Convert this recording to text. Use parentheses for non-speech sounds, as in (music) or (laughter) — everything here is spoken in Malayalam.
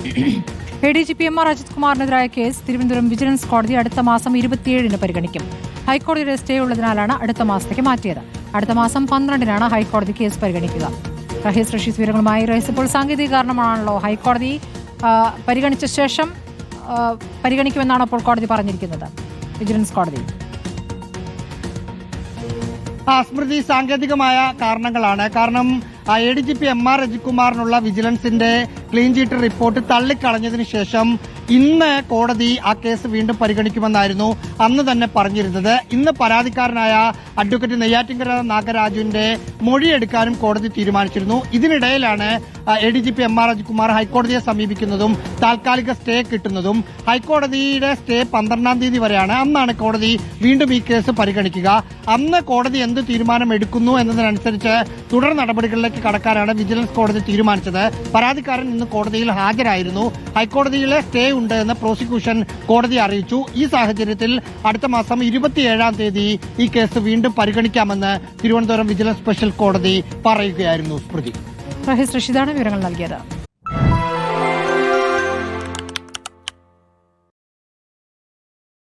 (clears throat) A D G P M R Ajith കുമാറിനെതിരായ കേസ് തിരുവനന്തപുരം വിജിലൻസ് കോടതി അടുത്ത മാസം ഇരുപത്തിയേഴിന് പരിഗണിക്കും. ഹൈക്കോടതിയുടെ സ്റ്റേ ഉള്ളതിനാലാണ് അടുത്ത മാസത്തേക്ക് മാറ്റിയത്. അടുത്ത മാസം പന്ത്രണ്ടിനാണ് ഹൈക്കോടതി കേസ് പരിഗണിക്കുക. റഹീസ് വിവരങ്ങളുമായി റഹീസ് സാങ്കേതിക കാരണമാണല്ലോ. ഹൈക്കോടതി പരിഗണിച്ച ശേഷം പരിഗണിക്കുമെന്നാണ് അപ്പോൾ കോടതി പറഞ്ഞിരിക്കുന്നത്. വിജിലൻസ് കോടതി. സ്മൃതി സാങ്കേതികമായ കാരണങ്ങളാണ്. കാരണം A D G P M R കുമാറിനുള്ള വിജിലൻസിന്റെ ക്ലീൻ ചീറ്റ് റിപ്പോർട്ട് തള്ളിക്കളഞ്ഞതിന് ശേഷം ഇന്ന് കോടതി ആ കേസ് വീണ്ടും പരിഗണിക്കുമെന്നായിരുന്നു അന്ന് തന്നെ പറഞ്ഞിരുന്നത്. ഇന്ന് പരാതിക്കാരനായ അഡ്വക്കേറ്റ് നെയ്യാറ്റിങ്കര നാഗരാജുവിന്റെ മൊഴിയെടുക്കാനും കോടതി തീരുമാനിച്ചിരുന്നു. ഇതിനിടയിലാണ് A D G P M R Rajikumar ഹൈക്കോടതിയെ സമീപിക്കുന്നതും താൽക്കാലിക സ്റ്റേ കിട്ടുന്നതും. ഹൈക്കോടതിയുടെ സ്റ്റേ പന്ത്രണ്ടാം തീയതി വരെയാണ്. അന്നാണ് കോടതി വീണ്ടും ഈ കേസ് പരിഗണിക്കുക. അന്ന് കോടതി എന്ത് തീരുമാനം എടുക്കുന്നു എന്നതിനനുസരിച്ച് തുടർ നടപടികളിലേക്ക് കടക്കാനാണ് വിജിലൻസ് കോടതി തീരുമാനിച്ചത്. പരാതിക്കാരൻ ഇന്ന് കോടതിയിൽ ഹാജരായിരുന്നു. ഹൈക്കോടതിയിലെ സ്റ്റേ ഉണ്ട് എന്ന് പ്രോസിക്യൂഷൻ കോടതി അറിയിച്ചു. ഈ സാഹചര്യത്തിൽ അടുത്ത മാസം ഇരുപത്തിയേഴാം തീയതി ഈ കേസ് വീണ്ടും പരിഗണിക്കാമെന്ന് തിരുവനന്തപുരം വിജിലൻസ് സ്പെഷ്യൽ കോടതി പറയുകയായിരുന്നു സ്മൃതി. വിവരങ്ങൾ നൽകിയത്.